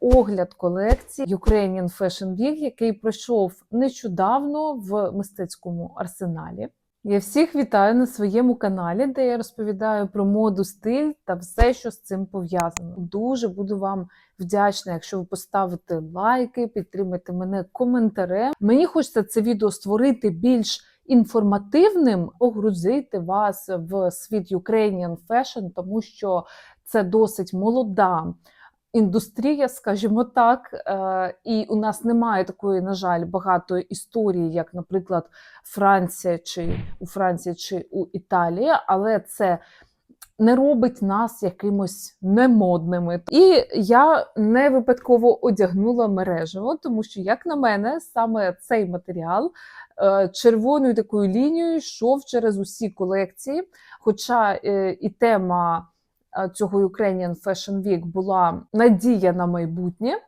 огляд колекції Ukrainian Fashion Week, який пройшов нещодавно в мистецькому арсеналі. Я всіх вітаю на своєму каналі, де я розповідаю про моду, стиль та все, що з цим пов'язано. Дуже буду вам вдячна, якщо ви поставите лайки, підтримаєте мене коментарем. Мені хочеться це відео створити більш інформативним, погрузити вас в світ Ukrainian Fashion, тому що це досить молода. Індустрія, скажімо так, е, і у нас немає такої, на жаль, багатої історії, як, наприклад, Франція чи у Франції чи у Італії, але це не робить нас якимось немодними. І я не випадково одягнула мережево, тому що, як на мене, саме цей матеріал е, червоною такою лінією йшов через усі колекції. Хоча е, і тема цього Ukrainian Fashion Week була надія на майбутнє.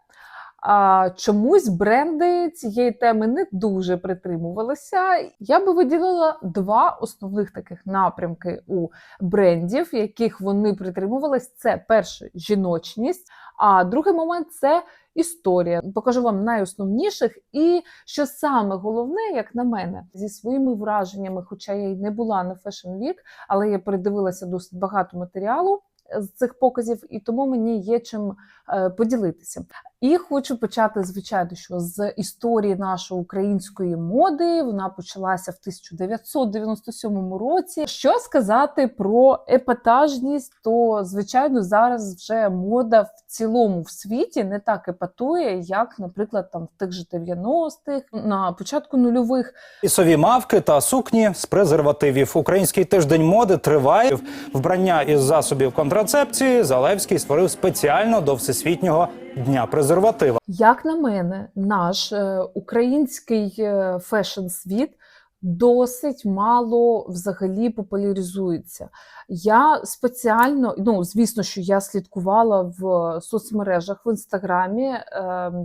А чомусь бренди цієї теми не дуже притримувалися. Я би виділила два основних таких напрямки у брендів, яких вони притримувались. Це перше жіночність, а другий момент це історія. Покажу вам найосновніших, і що саме головне, як на мене, зі своїми враженнями, хоча я й не була на Fashion Week, але я передивилася досить багато матеріалу з цих показів, і тому мені є чим е, поділитися. І хочу почати, звичайно, що з історії нашої української моди. Вона почалася в 1997 році. Що сказати про епатажність, то звичайно зараз вже мода в цілому в світі не так епатує, як, наприклад, там в тих же 90-х, на початку нульових. Лісові мавки та сукні з презервативів. Український тиждень моди триває. Вбрання із засобів контрацепції Залевський створив спеціально до всесвітнього дня презерватива. Як на мене, наш е, український е, фешн-світ досить мало взагалі популяризується. Я спеціально, ну звісно, що я слідкувала в соцмережах в інстаграмі. Е,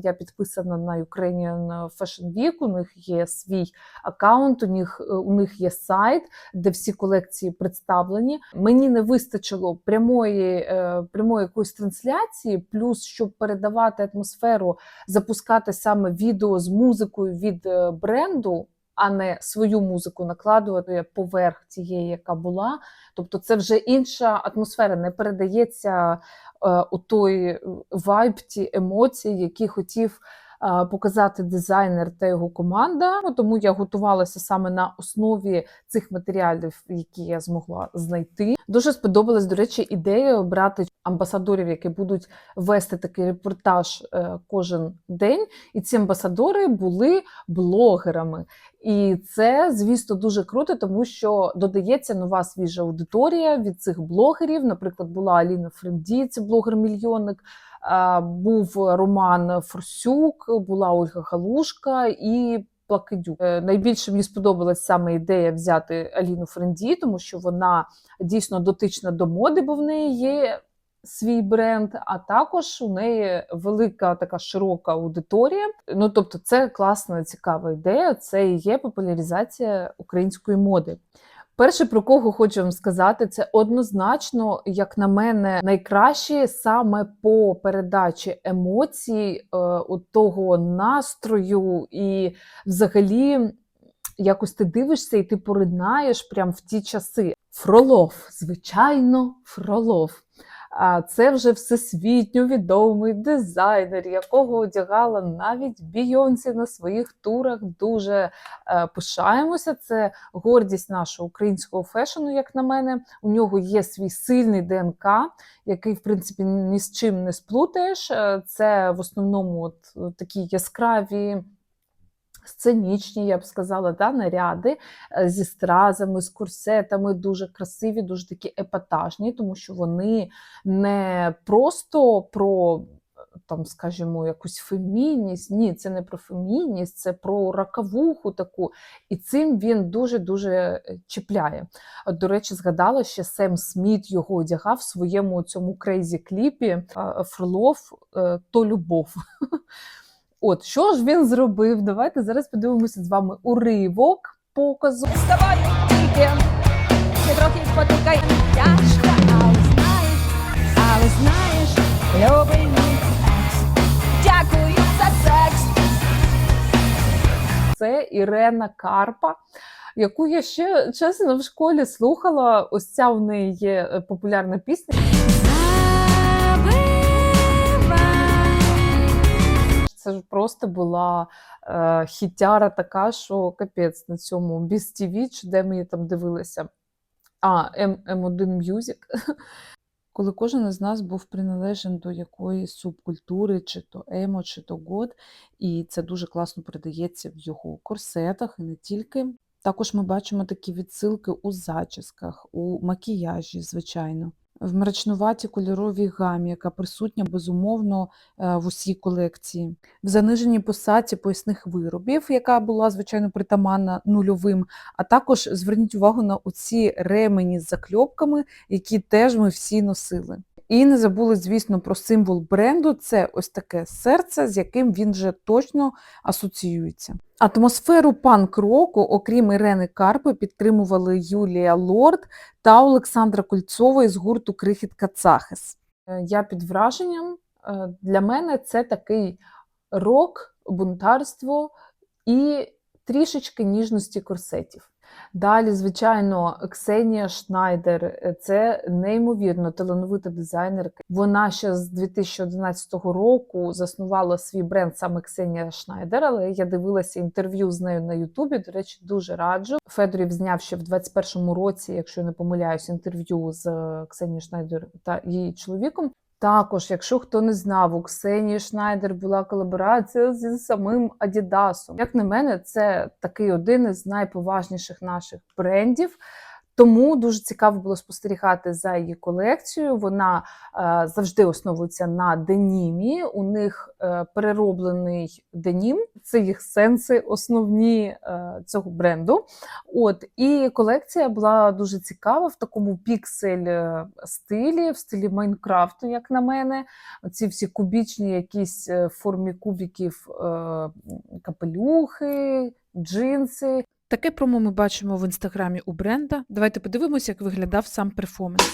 я підписана на Ukrainian Fashion Week, У них є свій аккаунт, у них у них є сайт, де всі колекції представлені. Мені не вистачило прямої е, прямої якоїсь трансляції, плюс щоб передавати атмосферу, запускати саме відео з музикою від е, бренду а не свою музику накладувати поверх тієї, яка була. Тобто, це вже інша атмосфера, не передається е, у той вайб, ті емоції, які хотів. Е, Показати дизайнер та його команда, Ну, тому я готувалася саме на основі цих матеріалів, які я змогла знайти. Дуже сподобалась, до речі, ідея обрати амбасадорів, які будуть вести такий репортаж е, кожен день. І ці амбасадори були блогерами. І це, звісно, дуже круто, тому що додається нова свіжа аудиторія від цих блогерів. Наприклад, була Аліна Френді, це блогер-мільйонник. Був Роман Форсюк, була Ольга Галушка і Плакидюк. Е, Найбільше мені сподобалась саме ідея взяти Аліну Френді, тому що вона дійсно дотична до моди, бо в неї є свій бренд, а також у неї велика така широка аудиторія. Ну тобто, це класна, цікава ідея. Це і є популяризація української моди. Перше, про кого хочу вам сказати, це однозначно, як на мене, найкраще саме по передачі емоцій, е, от того настрою, і взагалі якось ти дивишся і ти поринаєш прямо в ті часи. Фролов, звичайно, Фролов. А це вже всесвітньо відомий дизайнер, якого одягала навіть Бійонсі на своїх турах. Дуже е, пишаємося. Це гордість нашого українського фешену, як на мене. У нього є свій сильний ДНК, який, в принципі, ні з чим не сплутаєш. Е, Це в основному от, такі яскраві. Сценічні, я б сказала, да, наряди е, зі стразами, з курсетами, дуже красиві, дуже такі епатажні, тому що вони не просто про, там, скажімо, якусь фемінність. Ні, це не про фемінність, це про раковуху таку. І цим він дуже-дуже е, чіпляє. До речі, згадала, що Сем Сміт його одягав в своєму цьому крейзі кліпі Фролов е, то любов. От що ж він зробив? Давайте зараз подивимося з вами уривок показу. Вставай, тільки, ти трохи спотикай, тяжко, але знаєш, але знаєш, любий мій секс. Дякую за секс. Це Ірена Карпа. Яку я ще чесно в школі слухала, ось ця в неї є е, популярна пісня. Це ж просто була е, хітяра така, що капець на цьому Біз ТВ, чи де ми її там дивилися. А, М, М1 Music. Коли кожен із нас був приналежен до якоїсь субкультури, чи то емо, чи то год, і це дуже класно передається в його корсетах, і не тільки. Також ми бачимо такі відсилки у зачісках, у макіяжі, звичайно, в мрачнуваті кольоровій гамі, яка присутня безумовно е, в усій колекції, в заниженій посадці поясних виробів, яка була звичайно притаманна нульовим. А також зверніть увагу на оці ремені з закльопками, які теж ми всі носили. І не забули, звісно, про символ бренду. Це ось таке серце, з яким він вже точно асоціюється. Атмосферу панк-року, окрім Ірени Карпи, підтримували Юлія Лорд та Олександра Кольцова з гурту Крихітка Цахес. Е, Я під враженням. Е, Для мене це такий рок, бунтарство і трішечки ніжності корсетів. Далі, звичайно, Ксенія Шнайдер е, це неймовірно талановита дизайнерка. Вона ще з 2011 року заснувала свій бренд саме Ксенія Шнайдер, але я дивилася інтерв'ю з нею на Ютубі. До речі, дуже раджу. Федорів зняв ще в 21-му році, якщо я не помиляюсь, інтерв'ю з е, Ксенією Шнайдер та її чоловіком. Також, якщо хто не знав, у Ксенії Шнайдер була колаборація зі самим Адідасом. Як на мене, це такий один із найповажніших наших брендів. Тому дуже цікаво було спостерігати за її колекцією. Вона е, завжди основується на денімі. У них е, перероблений денім, це їх сенси основні е, цього бренду. От і колекція була дуже цікава в такому піксель е, стилі, в стилі Майнкрафту, як на мене. Ці всі кубічні, якісь е, формі кубіків е, капелюхи, джинси. Таке промо ми бачимо в інстаграмі у бренда. Давайте подивимося, як виглядав сам перформанс.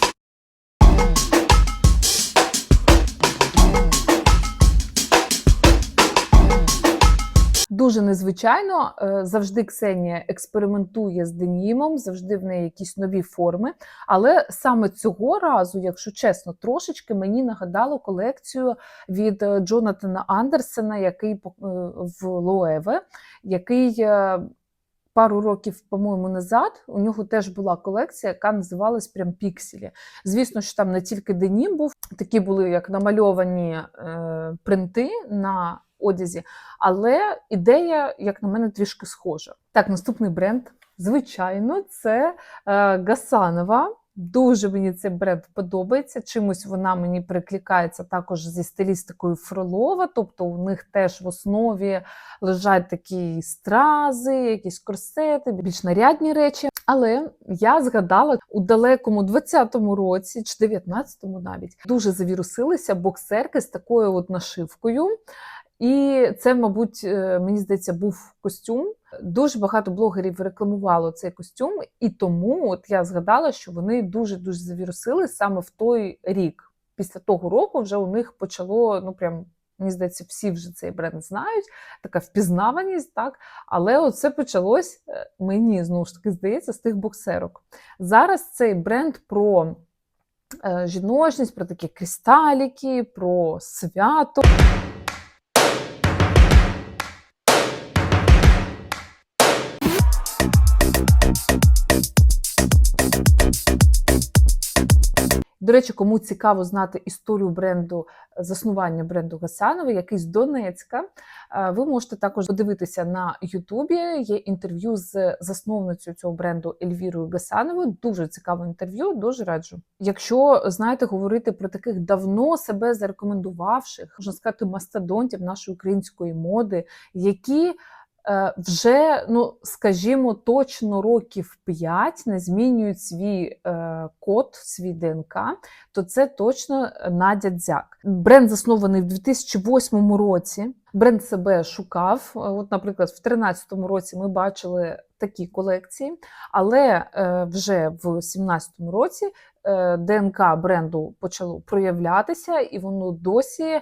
Дуже незвичайно. Е, Завжди Ксенія експериментує з денімом, завжди в неї якісь нові форми. Але саме цього разу, якщо чесно, трошечки мені нагадало колекцію від е, Джонатана Андерсена, який е, в Лоеве, який пару років, по-моєму, назад у нього теж була колекція, яка називалась прям Пікселі. Звісно, що там не тільки денім був, такі були як намальовані е, принти на одязі, але ідея, як на мене, трішки схожа. Так, наступний бренд, звичайно, це е, Гасанова. Дуже мені цей бренд подобається. Чимось вона мені прикликається також зі стилістикою Фролова. Тобто у них теж в основі лежать такі стрази, якісь корсети, більш нарядні речі. Але я згадала у далекому 20-му році чи 19-му навіть дуже завірусилися боксерки з такою от нашивкою. І це, мабуть, е, мені здається, був костюм. Дуже багато блогерів рекламувало цей костюм, і тому от я згадала, що вони дуже дуже завірусили саме в той рік. Після того року вже у них почало, ну прям мені здається, всі вже цей бренд знають, така впізнаваність, так. Але оце почалось е, мені знову ж таки здається з тих боксерок. Зараз цей бренд про е, жіночність, про такі кристаліки, про свято. Речі, кому цікаво знати історію бренду, заснування бренду Гасанови, який з Донецька, е, ви можете також подивитися на Ютубі. Є інтерв'ю з засновницею цього бренду Ельвірою Гасановою. Дуже цікаве інтерв'ю, дуже раджу. Якщо знаєте, говорити про таких давно себе зарекомендувавших, можна сказати, мастодонтів нашої української моди, які е, вже, ну скажімо, точно років 5 не змінюють свій е, код, свій ДНК, то це точно Надя Дзяк. Бренд заснований в 2008 році. Бренд себе шукав. От, наприклад, в 2013 році ми бачили такі колекції, але е, вже в 2017 році е, ДНК бренду почало проявлятися, і воно досі е,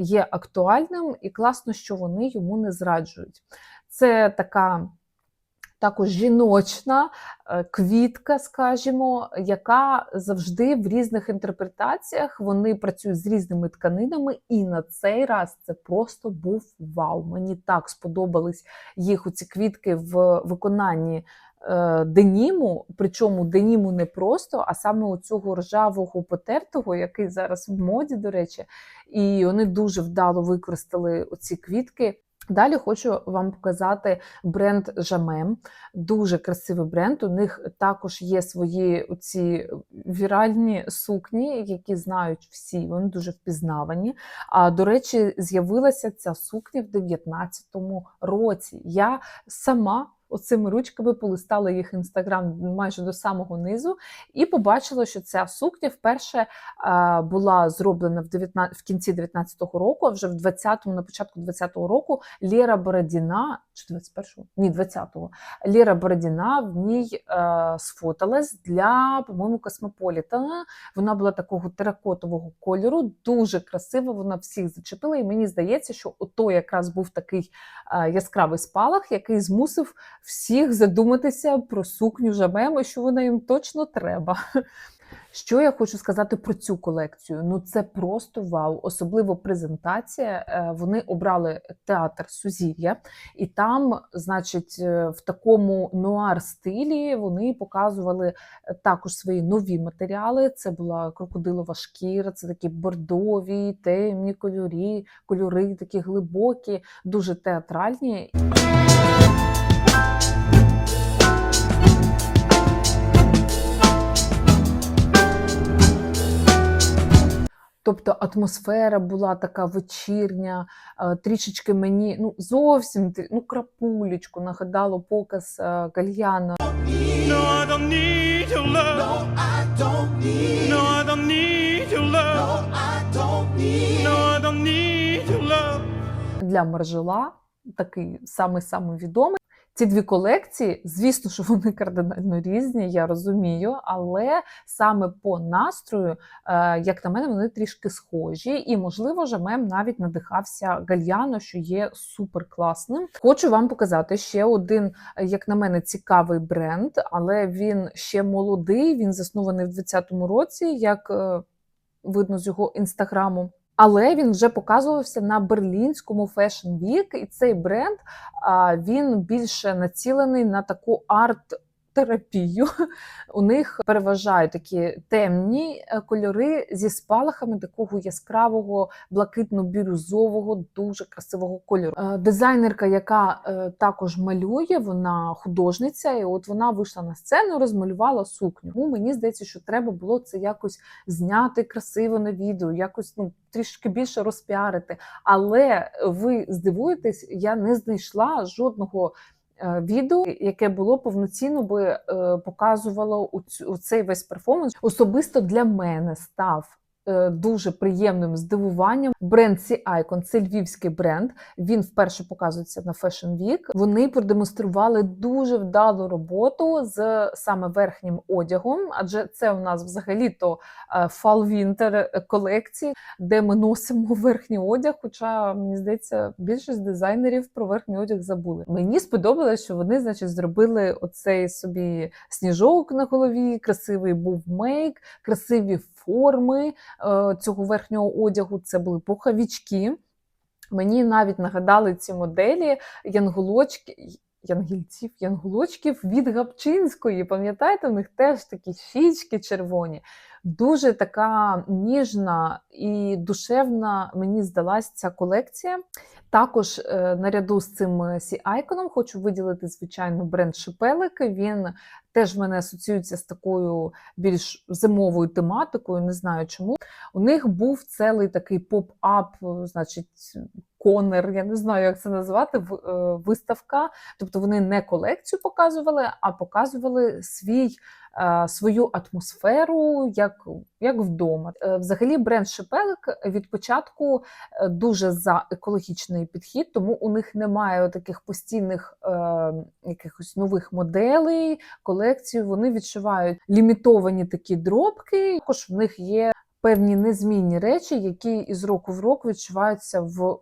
є актуальним, і класно, що вони йому не зраджують. Це така також жіночна е, квітка, скажімо, яка завжди в різних інтерпретаціях вони працюють з різними тканинами, і на цей раз це просто був вау. Мені так сподобались їх оці квітки в виконанні е, деніму, причому деніму не просто, а саме у цього ржавого потертого, який зараз в моді, до речі, і вони дуже вдало використали оці квітки. Далі хочу вам показати бренд Жамем. Дуже красивий бренд. У них також є свої оці віральні сукні, які знають всі. Вони дуже впізнавані. А до речі, з'явилася ця сукня в 2019 році. Я сама. Оцими ручками полистала їх інстаграм майже до самого низу, і побачила, що ця сукня вперше була зроблена в 19, в кінці 19-го року, а вже в 20-му, на початку 20-го року Лєра Бородіна, чи 21-го? Ні, 20-го. Лєра Бородіна в ній е, сфоталась для, по-моєму, Космополітана. Вона була такого теракотового кольору, дуже красива, вона всіх зачепила. І мені здається, що ото якраз був такий е, яскравий спалах, який змусив всіх задуматися про сукню Жамем і що вона їм точно треба. Що я хочу сказати про цю колекцію? Ну це просто вау, особливо презентація. Е, Вони обрали театр Сузір'я, і там, значить, е, в такому нуар стилі вони показували е, також свої нові матеріали. Це була крокодилова шкіра, це такі бордові, темні кольори, кольори такі глибокі, дуже театральні. Тобто атмосфера була така вечірня, е, трішечки мені ну зовсім ну крапулечку нагадало показ е, кальяна. Для Маржела, такий самий самий відомий. Ці дві колекції, звісно, що вони кардинально різні, я розумію, але саме по настрою, е, як на мене, вони трішки схожі, і можливо, Жамем навіть надихався Гальяно, що є супер класним. Хочу вам показати ще один, як на мене, цікавий бренд, але він ще молодий. Він заснований в 2020 році, як е, видно з його інстаграму. Але він вже показувався на берлінському Fashion Week, і цей бренд він більше націлений на таку арт-терапію. У них переважають такі темні е, кольори зі спалахами такого яскравого, блакитно-бірюзового, дуже красивого кольору. Е, Дизайнерка, яка е, також малює, вона художниця, і от вона вийшла на сцену, розмалювала сукню. Ну, мені здається, що треба було це якось зняти красиво на відео, якось ну трішки більше розпіарити. Але ви здивуєтесь, я не знайшла жодного. Е, Відео, яке було повноцінно би е, показувало у, цей весь перформанс, особисто для мене став дуже приємним здивуванням. Бренд Sea Icon – це львівський бренд. Він вперше показується на Fashion Week. Вони продемонстрували дуже вдалу роботу з саме верхнім одягом, адже це у нас взагалі то fall-winter колекції, де ми носимо верхній одяг. Хоча мені здається, більшість дизайнерів про верхній одяг забули. Мені сподобалось, що вони, значить, зробили оцей собі сніжок на голові, красивий був мейк, красиві форми е, цього верхнього одягу. Це були пуховички. Мені навіть нагадали ці моделі янголочки. Янгільців, янголочків від Гапчинської. Пам'ятаєте, у них теж такі щічки червоні. Дуже така ніжна і душевна мені здалась ця колекція. Також е, наряду з цим Sea Icon хочу виділити, звичайно, бренд Шипелик. Він теж в мене асоціюється з такою більш зимовою тематикою, не знаю чому. У них був цілий такий поп-ап, е, значить, конер, я не знаю, як це назвати, е, виставка. Тобто вони не колекцію показували, а показували свій, е, свою атмосферу як, як вдома. Е, Взагалі, бренд Шепелик від початку дуже за екологічний підхід, тому у них немає таких постійних якихось нових моделей, колекцій. Вони відшивають лімітовані такі дробки. Також в них є певні незмінні речі, які із року в рок відчуваються в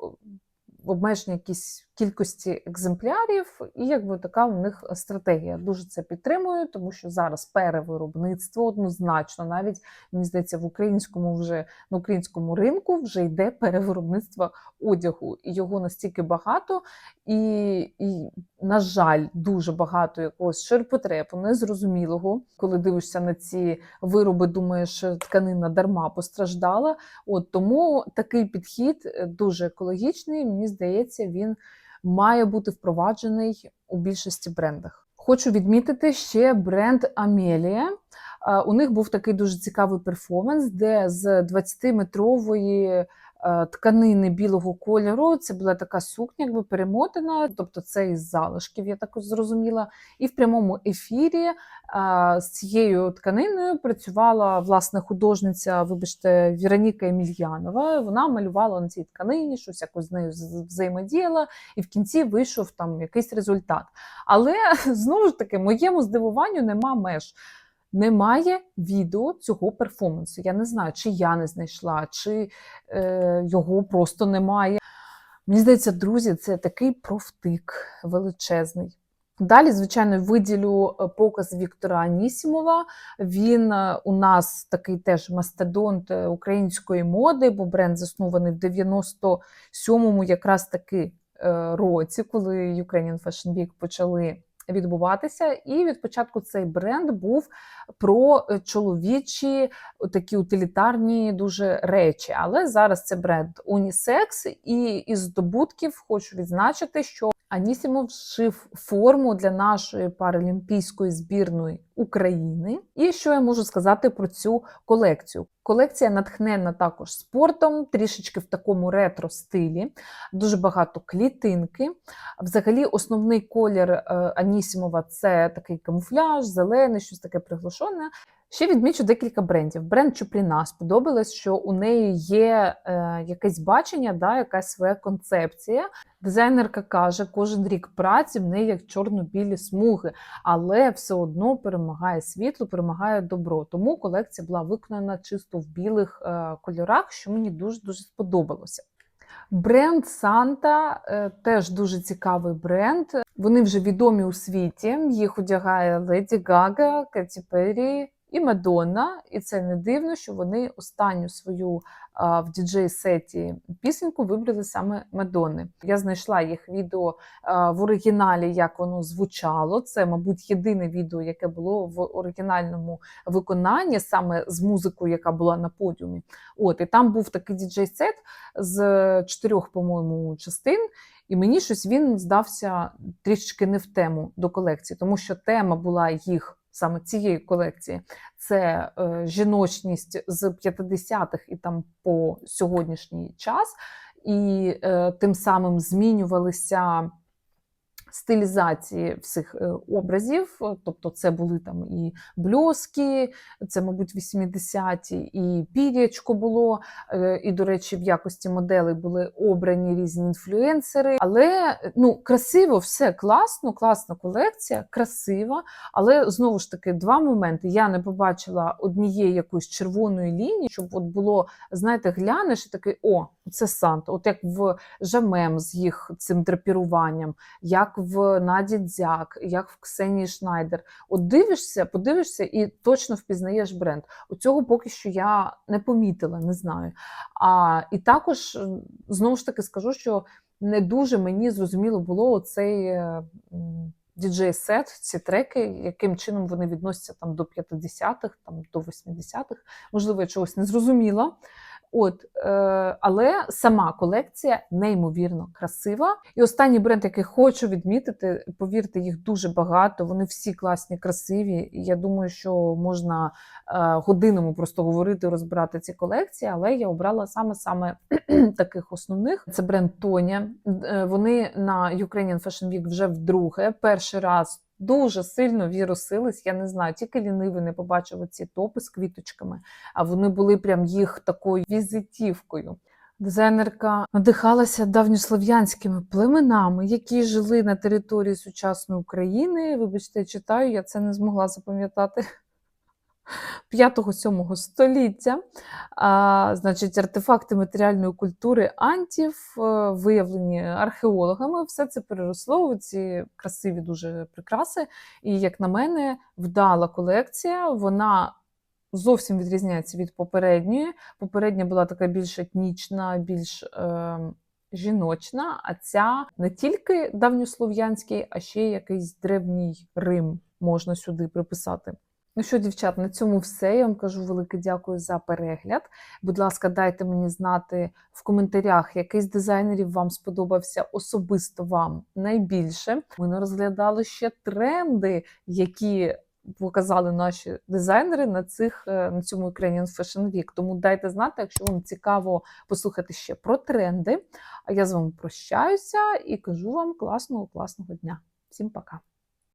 в обмежені якісь кількості екземплярів, і якби така у них стратегія. Дуже це підтримую, тому що зараз перевиробництво однозначно, навіть мені здається, в українському вже на українському ринку вже йде перевиробництво одягу, і його настільки багато, і, і на жаль, дуже багато якогось ширпотребу, незрозумілого. Коли дивишся на ці вироби, думаєш, тканина дарма постраждала. От тому такий підхід е, дуже екологічний. Мені здається, він має бути впроваджений у більшості брендах. Хочу відмітити ще бренд Амелія. У них був такий дуже цікавий перформанс, де з 20-метрової е, тканини білого кольору це була така сукня, якби перемотана, тобто це із залишків, я також зрозуміла. І в прямому ефірі е, з цією тканиною працювала власне художниця, вибачте, Віроніка Емельянова. Вона малювала на цій тканині, щось якось з нею взаємодіяла, і в кінці вийшов там якийсь результат. Але знову ж таки, моєму здивуванню нема меж. Немає відео цього перформансу. Я не знаю, чи я не знайшла, чи е, його просто немає. Мені здається, друзі, це такий профтик величезний. Далі, звичайно, виділю е, показ Віктора Анісімова. Він е, у нас такий теж мастодонт е, української моди, бо бренд заснований в 97-му якраз таки році, коли Ukrainian Fashion Week почали відбуватися. І від початку цей бренд був про е, чоловічі такі утилітарні дуже речі. Але зараз це бренд унісекс, і із здобутків хочу відзначити, що Анісімов шив форму для нашої паралімпійської збірної України. І що я можу сказати про цю колекцію? Колекція натхненна також спортом, трішечки в такому ретро стилі, дуже багато клітинки. Взагалі, основний колір е, Анісімова це такий камуфляж, зелений, щось таке приглушене. Ще відмічу декілька брендів. Бренд Чупріна сподобалось, що у неї є е, якесь бачення, да, якась своя концепція. Дизайнерка каже, кожен рік праці в неї як чорно-білі смуги, але все одно перемагає світло, перемагає добро. Тому колекція була виконана чисто в білих е, кольорах, що мені дуже дуже сподобалося. Бренд Санта е, теж дуже цікавий бренд. Вони вже відомі у світі. Їх одягає Леді Гага, Кеті Перрі і Мадонна. І це не дивно, що вони останню свою а, в діджей-сеті пісеньку вибрали саме Мадонни. Я знайшла їх відео а, в оригіналі, як воно звучало. Це, мабуть, єдине відео, яке було в оригінальному виконанні, саме з музикою, яка була на подіумі. От і там був такий діджей-сет з чотирьох, по-моєму, частин. І мені щось він здався трішечки не в тему до колекції, тому що тема була їх саме цієї колекції. Це е, жіночність з 50-х і там по сьогоднішній час, і е, тим самим змінювалися стилізації всіх е, образів. Тобто, це були там і бльоски, це, мабуть, 80-ті, і пір'ячко було. Е, І, до речі, в якості моделей були обрані різні інфлюенсери. Але ну, красиво, все класно, класна колекція, красива. Але знову ж таки, два моменти. Я не побачила однієї якоїсь червоної лінії, щоб от було, знаєте, глянеш і такий, о, це Санта. От як в Жамем з їх цим драпіруванням, як в Наді Дзяк, як в Ксенії Шнайдер. От дивишся, подивишся і точно впізнаєш бренд. Оцього поки що я не помітила, не знаю. А, і також знову ж таки скажу, що не дуже мені зрозуміло було оцей. е, Діджей-сет, ці треки, яким чином вони відносяться там до 50-х, там до 80-х. Можливо, я чогось не зрозуміла. От, е, але сама колекція неймовірно красива. І останній бренд, який хочу відмітити, повірте, їх дуже багато. Вони всі класні, красиві. І я думаю, що можна е, годинами просто говорити, розбирати ці колекції. Але я обрала саме саме таких основних. Це бренд Тоня. Е, Вони на Ukrainian Fashion Week вже вдруге. Перший раз дуже сильно вірусились. Я не знаю, тільки лінивий не побачив ці топи з квіточками, а вони були прям їх такою візитівкою. Дизайнерка надихалася давньослов'янськими племенами, які жили на території сучасної України. Вибачте, читаю, я це не змогла запам'ятати. 5-7 століття. А, значить, артефакти матеріальної культури антів, е, виявлені археологами, все це переросло у ці красиві дуже прикраси. І, як на мене, вдала колекція. Вона зовсім відрізняється від попередньої. Попередня була така більш етнічна, більш е, жіночна, а ця не тільки давньослов'янський, а ще якийсь древній Рим можна сюди приписати. Ну що, дівчат, на цьому все. Я вам кажу велике дякую за перегляд. Будь ласка, дайте мені знати в коментарях, який з дизайнерів вам сподобався особисто вам найбільше. Ми розглядали ще тренди, які показали наші дизайнери на цих е, на цьому Ukrainian Fashion Week. Тому дайте знати, якщо вам цікаво послухати ще про тренди. А я з вами прощаюся і кажу вам класного, класного дня. Всім пока!